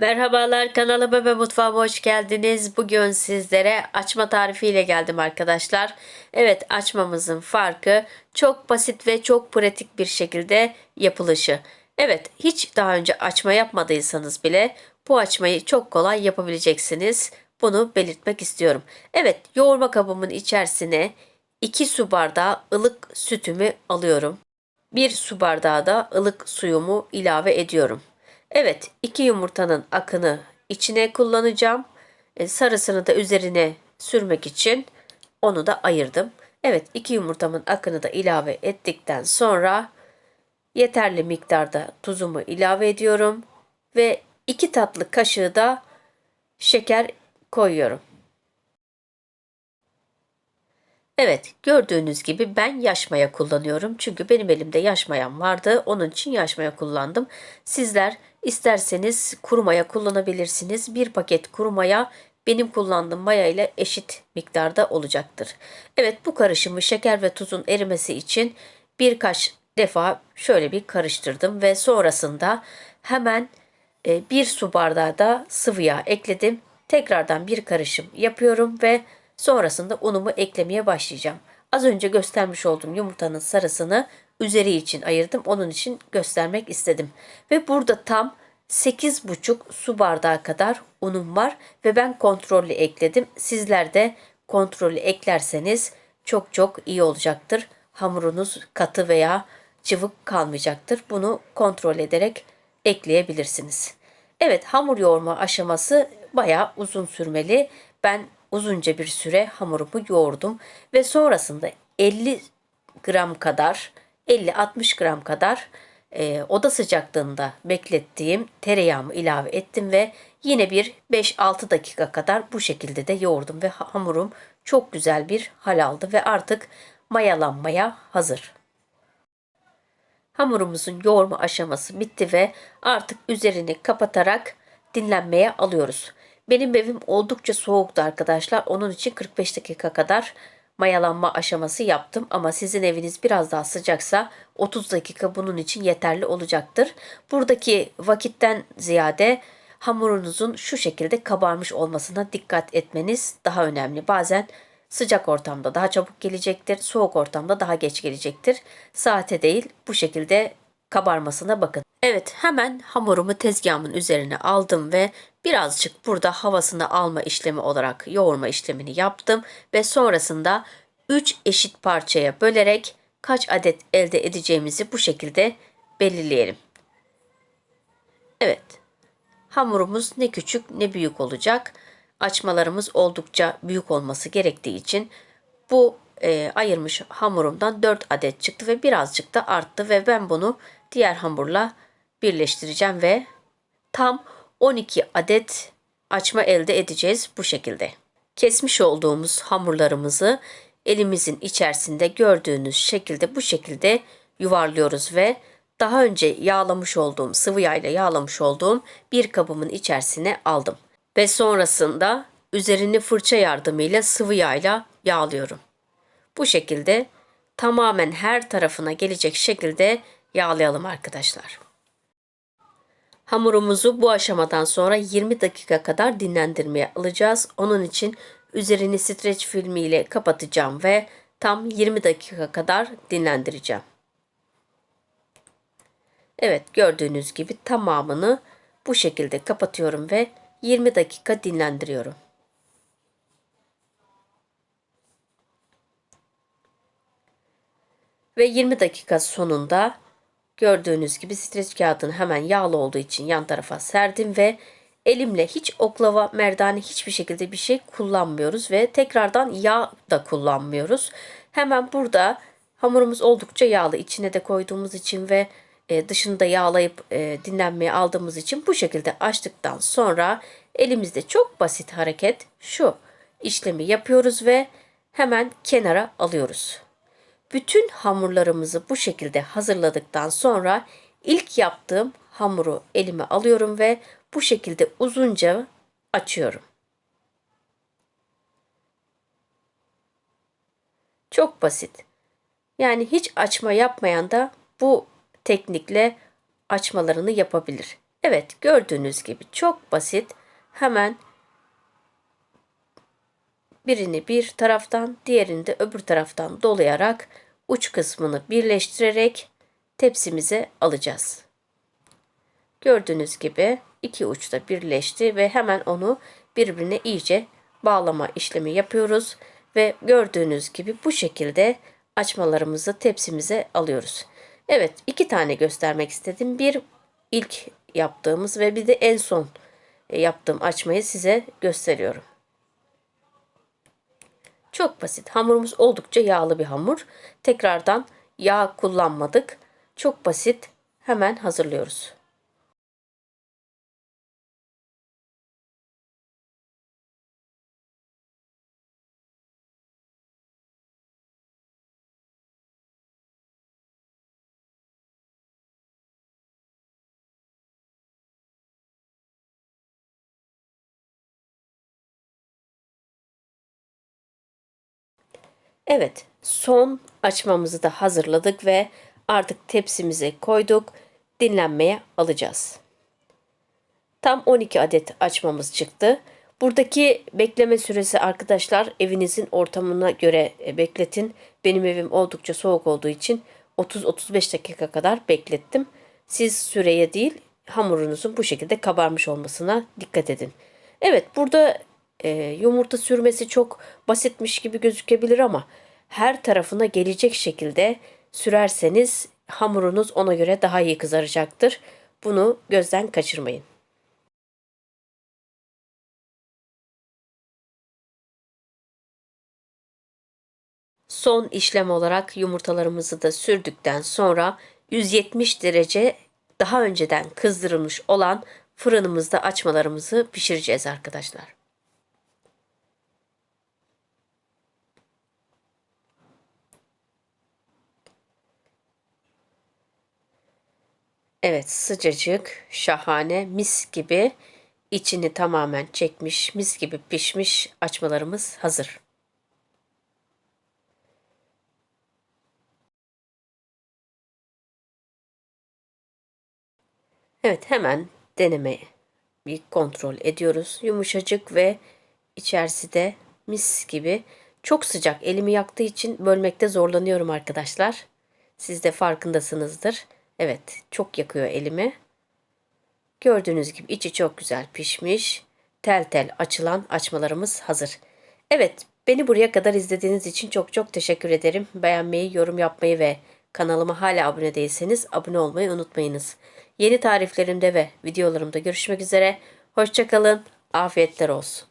Merhabalar kanalıma ve mutfağıma hoş geldiniz. Bugün sizlere açma tarifiyle geldim arkadaşlar. Evet açmamızın farkı çok basit ve çok pratik bir şekilde yapılışı. Evet hiç daha önce açma yapmadıysanız bile bu açmayı çok kolay yapabileceksiniz. Bunu belirtmek istiyorum. Evet yoğurma kabımın içerisine 2 su bardağı ılık sütümü alıyorum. 1 su bardağı da ılık suyumu ilave ediyorum. Evet, iki yumurtanın akını içine kullanacağım. E, sarısını da üzerine sürmek için onu da ayırdım. Evet, iki yumurtamın akını da ilave ettikten sonra yeterli miktarda tuzumu ilave ediyorum ve iki tatlı kaşığı da şeker koyuyorum. Evet, gördüğünüz gibi ben yaş maya kullanıyorum. Çünkü benim elimde yaş mayam vardı. Onun için yaş maya kullandım. Sizler isterseniz kuru maya kullanabilirsiniz. Bir paket kuru maya benim kullandığım maya ile eşit miktarda olacaktır. Evet, bu karışımı şeker ve tuzun erimesi için birkaç defa şöyle bir karıştırdım ve sonrasında hemen e, bir su bardağı da sıvı yağ ekledim. Tekrardan bir karışım yapıyorum ve Sonrasında unumu eklemeye başlayacağım. Az önce göstermiş olduğum yumurtanın sarısını üzeri için ayırdım. Onun için göstermek istedim. Ve burada tam 8,5 su bardağı kadar unum var ve ben kontrollü ekledim. Sizler de kontrollü eklerseniz çok çok iyi olacaktır. Hamurunuz katı veya cıvık kalmayacaktır. Bunu kontrol ederek ekleyebilirsiniz. Evet hamur yoğurma aşaması bayağı uzun sürmeli. Ben uzunca bir süre hamurumu yoğurdum ve sonrasında 50 gram kadar 50-60 gram kadar e, oda sıcaklığında beklettiğim tereyağımı ilave ettim ve yine bir 5-6 dakika kadar bu şekilde de yoğurdum ve hamurum çok güzel bir hal aldı ve artık mayalanmaya hazır. Hamurumuzun yoğurma aşaması bitti ve artık üzerini kapatarak dinlenmeye alıyoruz. Benim evim oldukça soğuktu arkadaşlar. Onun için 45 dakika kadar mayalanma aşaması yaptım. Ama sizin eviniz biraz daha sıcaksa 30 dakika bunun için yeterli olacaktır. Buradaki vakitten ziyade hamurunuzun şu şekilde kabarmış olmasına dikkat etmeniz daha önemli. Bazen sıcak ortamda daha çabuk gelecektir, soğuk ortamda daha geç gelecektir. Saate değil bu şekilde kabarmasına bakın. Evet hemen hamurumu tezgahımın üzerine aldım ve birazcık burada havasını alma işlemi olarak yoğurma işlemini yaptım ve sonrasında 3 eşit parçaya bölerek kaç adet elde edeceğimizi bu şekilde belirleyelim. Evet. Hamurumuz ne küçük ne büyük olacak. Açmalarımız oldukça büyük olması gerektiği için bu e, ayırmış hamurumdan 4 adet çıktı ve birazcık da arttı ve ben bunu diğer hamurla birleştireceğim ve tam 12 adet açma elde edeceğiz bu şekilde. Kesmiş olduğumuz hamurlarımızı elimizin içerisinde gördüğünüz şekilde bu şekilde yuvarlıyoruz ve daha önce yağlamış olduğum sıvı yağla yağlamış olduğum bir kabımın içerisine aldım. Ve sonrasında üzerini fırça yardımıyla sıvı yağla yağlıyorum. Bu şekilde tamamen her tarafına gelecek şekilde yağlayalım arkadaşlar. Hamurumuzu bu aşamadan sonra 20 dakika kadar dinlendirmeye alacağız. Onun için üzerini streç filmi ile kapatacağım ve tam 20 dakika kadar dinlendireceğim. Evet gördüğünüz gibi tamamını bu şekilde kapatıyorum ve 20 dakika dinlendiriyorum. Ve 20 dakika sonunda Gördüğünüz gibi streç kağıdını hemen yağlı olduğu için yan tarafa serdim ve elimle hiç oklava, merdane hiçbir şekilde bir şey kullanmıyoruz ve tekrardan yağ da kullanmıyoruz. Hemen burada hamurumuz oldukça yağlı içine de koyduğumuz için ve e, dışında yağlayıp e, dinlenmeye aldığımız için bu şekilde açtıktan sonra elimizde çok basit hareket şu işlemi yapıyoruz ve hemen kenara alıyoruz. Bütün hamurlarımızı bu şekilde hazırladıktan sonra ilk yaptığım hamuru elime alıyorum ve bu şekilde uzunca açıyorum. Çok basit. Yani hiç açma yapmayan da bu teknikle açmalarını yapabilir. Evet gördüğünüz gibi çok basit. Hemen birini bir taraftan diğerini de öbür taraftan dolayarak uç kısmını birleştirerek tepsimize alacağız. Gördüğünüz gibi iki uçta birleşti ve hemen onu birbirine iyice bağlama işlemi yapıyoruz ve gördüğünüz gibi bu şekilde açmalarımızı tepsimize alıyoruz. Evet iki tane göstermek istedim. Bir ilk yaptığımız ve bir de en son yaptığım açmayı size gösteriyorum. Çok basit. Hamurumuz oldukça yağlı bir hamur. Tekrardan yağ kullanmadık. Çok basit. Hemen hazırlıyoruz. Evet, son açmamızı da hazırladık ve artık tepsimize koyduk. Dinlenmeye alacağız. Tam 12 adet açmamız çıktı. Buradaki bekleme süresi arkadaşlar evinizin ortamına göre e, bekletin. Benim evim oldukça soğuk olduğu için 30-35 dakika kadar beklettim. Siz süreye değil hamurunuzun bu şekilde kabarmış olmasına dikkat edin. Evet burada e, yumurta sürmesi çok basitmiş gibi gözükebilir ama her tarafına gelecek şekilde sürerseniz hamurunuz ona göre daha iyi kızaracaktır. Bunu gözden kaçırmayın. Son işlem olarak yumurtalarımızı da sürdükten sonra 170 derece daha önceden kızdırılmış olan fırınımızda açmalarımızı pişireceğiz arkadaşlar. Evet sıcacık, şahane, mis gibi içini tamamen çekmiş, mis gibi pişmiş açmalarımız hazır. Evet hemen deneme bir kontrol ediyoruz. Yumuşacık ve içerisi de mis gibi. Çok sıcak elimi yaktığı için bölmekte zorlanıyorum arkadaşlar. Siz de farkındasınızdır. Evet çok yakıyor elimi. Gördüğünüz gibi içi çok güzel pişmiş. Tel tel açılan açmalarımız hazır. Evet beni buraya kadar izlediğiniz için çok çok teşekkür ederim. Beğenmeyi, yorum yapmayı ve kanalıma hala abone değilseniz abone olmayı unutmayınız. Yeni tariflerimde ve videolarımda görüşmek üzere. Hoşçakalın. Afiyetler olsun.